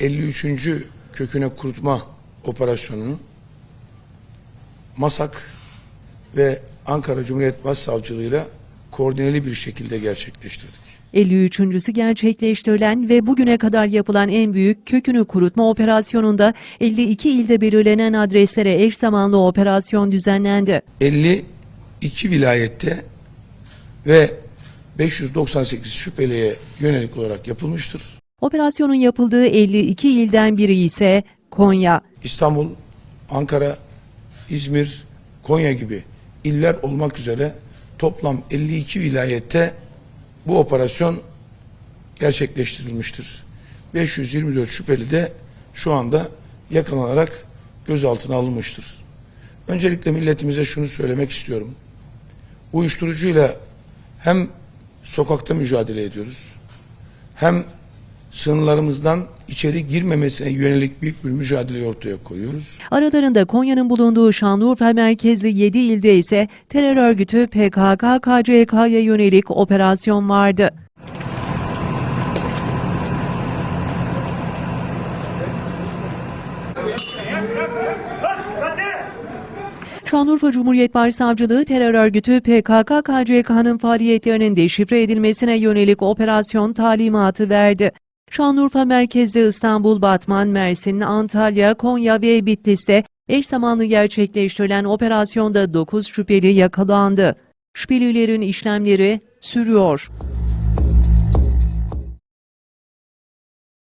53. köküne kurutma operasyonunu MASAK ve Ankara Cumhuriyet Başsavcılığıyla koordineli bir şekilde gerçekleştirdik. 53.sü gerçekleştirilen ve bugüne kadar yapılan en büyük kökünü kurutma operasyonunda 52 ilde belirlenen adreslere eş zamanlı operasyon düzenlendi. 52 vilayette ve 598 şüpheliye yönelik olarak yapılmıştır. Operasyonun yapıldığı 52 ilden biri ise Konya. İstanbul, Ankara, İzmir, Konya gibi iller olmak üzere toplam 52 vilayette bu operasyon gerçekleştirilmiştir. 524 şüpheli de şu anda yakalanarak gözaltına alınmıştır. Öncelikle milletimize şunu söylemek istiyorum. Uyuşturucuyla hem sokakta mücadele ediyoruz, hem sınırlarımızdan içeri girmemesine yönelik büyük bir mücadele ortaya koyuyoruz. Aralarında Konya'nın bulunduğu Şanlıurfa merkezli 7 ilde ise terör örgütü PKK-KCK'ya yönelik operasyon vardı. Şanlıurfa Cumhuriyet Başsavcılığı terör örgütü PKK-KCK'nın faaliyetlerinin deşifre edilmesine yönelik operasyon talimatı verdi. Şanlıurfa merkezli İstanbul, Batman, Mersin, Antalya, Konya ve Bitlis'te eş zamanlı gerçekleştirilen operasyonda 9 şüpheli yakalandı. Şüphelilerin işlemleri sürüyor.